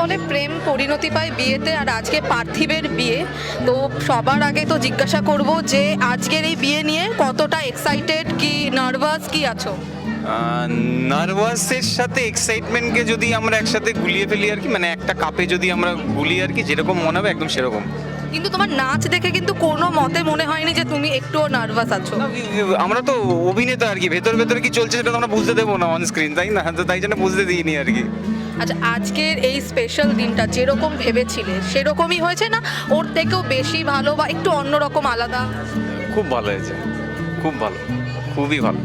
বলে প্রেম পরিণতি পায় বিয়েতে আর আজকে পার্থিবের বিয়ে। তো সবার আগে তো জিজ্ঞাসা করব যে আজকের এই বিয়ে নিয়ে কতটা এক্সাইটেড কি নার্ভাস কি আছো? নার্ভাসের সাথে এক্সাইটমেন্টকে যদি আমরা একসাথে গুলিয়ে ফেলি আর কি মানে একটা কাপে যদি আমরা গুলি আর কি যেরকম মনে হবে একদম সেরকম। কিন্তু তোমার নাচ দেখে কিন্তু কোনো মতে মনে হয়নি যে তুমি একটুও নার্ভাস আছো। আমরা তো অভিনেতা আর কি ভেতর ভেতরে কি চলছে সেটা তো আমরা বুঝতে দেবো না অন স্ক্রিন তাই না? তো তাই জন্য বুঝতে দিইনি আর কি। আচ্ছা আজকের এই স্পেশাল দিনটা যেরকম ভেবেছিলে সেরকমই হয়েছে না ওর থেকেও বেশি ভালো বা একটু অন্যরকম আলাদা? খুব ভালো হয়েছে খুব ভালো খুবই ভালো।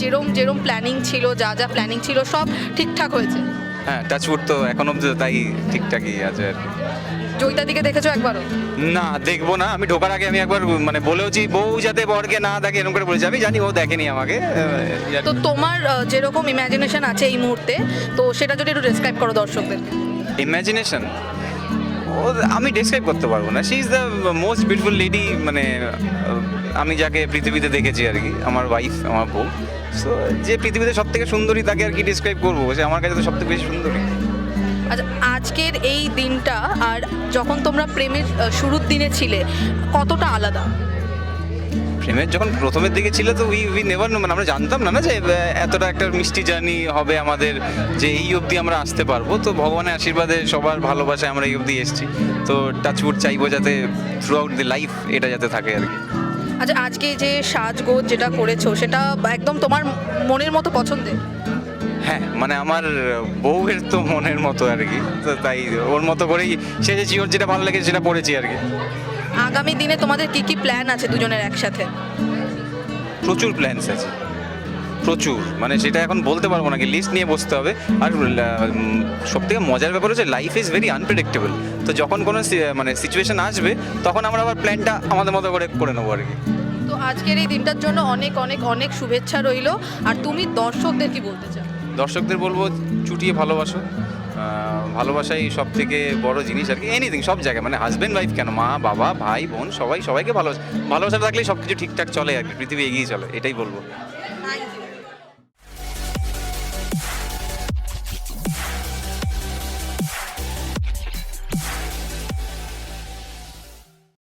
যেরম যেরম প্ল্যানিং ছিল যা যা প্ল্যানিং ছিল সব ঠিকঠাক হয়েছে? হ্যাঁ টাচউড তো এখন অব্দি তাই ঠিকঠাকই আছে আর কি। জয়িতা দিকে দেখেছ একবারও? না দেখব না। আমি ঢোকার আগে আমি একবার মানে বলেওছি বউ যাতে বরকে না দেখে এরকম করে বলেছি। আমি জানি ও দেখেনি আমাকে। তো তোমার যেরকম ইমাজিনেশন আছে এই মুহূর্তে তো সেটা যদি একটু ডিসক্রাইব করো দর্শকদের। ইমাজিনেশন আমি ডেসক্রাইব করতে পারব না। She is the most beautiful lady মানে আমি যাকে পৃথিবীতে দেখেছি আর কি আমার ওয়াইফ আমার বউ। সো যে পৃথিবীতে সব থেকে সুন্দরী তাকে আর কি ডিসক্রাইব করব? সে আমার কাছে তো সব থেকে বেশি সুন্দরী। আচ্ছা আজকের এই দিনটা আর যখন তোমরা প্রেমের শুরুর দিনে ছিলে কতটা আলাদা? প্রেমের যখন প্রথমের দিকে ছিল তো উই উই নেভার নো মানে আমরা জানতাম না না যে এতটা একটা মিষ্টি জার্নি হবে আমাদের যে এই অবধি আমরা আসতে পারব। তো ভগবানের আশীর্বাদে সবার ভালোবাসায় আমরা এই অবধি এসেছি। তো টাচউড চাইব যাতে থ্রু আউট দি লাইফ এটা যাতে থাকে আর কি। আচ্ছা আজকে যে সাজগোজ যেটা করেছ সেটা একদম তোমার মনের মতো পছন্দের? হ্যাঁ মানে আমার বউয়ের তো মনের মতো আর কি তো তাই ওর মতো করেই সেজেছি ওর যেটা ভালো লেগেছে সেটা পড়েছি আর কি। আগামী দিনে তোমাদের কি কি প্ল্যান আছে দুজনের একসাথে? প্রচুর প্ল্যানস আছে প্রচুর মানে সেটা এখন বলতে পারব না কি লিস্ট নিয়ে বসতে হবে। আর সব থেকে মজার ব্যাপার হচ্ছে লাইফ ইজ ভেরি আনপ্রেডিক্টেবল তো যখন কোনো সি- মানে সিচুয়েশন আসবে তখন আমরা আবার প্ল্যানটা আমাদের মতো করে করে নেব আর কি। তো আজকের এই দিনটার জন্য অনেক অনেক অনেক শুভেচ্ছা রইল আর তুমি দর্শকদের কি বলতে চাও? দর্শকদের বলব, চুটিয়ে ভালোবাসো। ভালোবাসাই সব থেকে বড় জিনিস আর কি। এনিথিং সব জায়গায়। মানে হাজব্যান্ড ওয়াইফ কেন? মা, বাবা, ভাই, বোন, সবাই, সবাইকে ভালোবাসা। ভালোবাসা থাকলেই সব কিছু ঠিকঠাক চলে আর কি, পৃথিবী এগিয়ে চলে, এটাই বলব।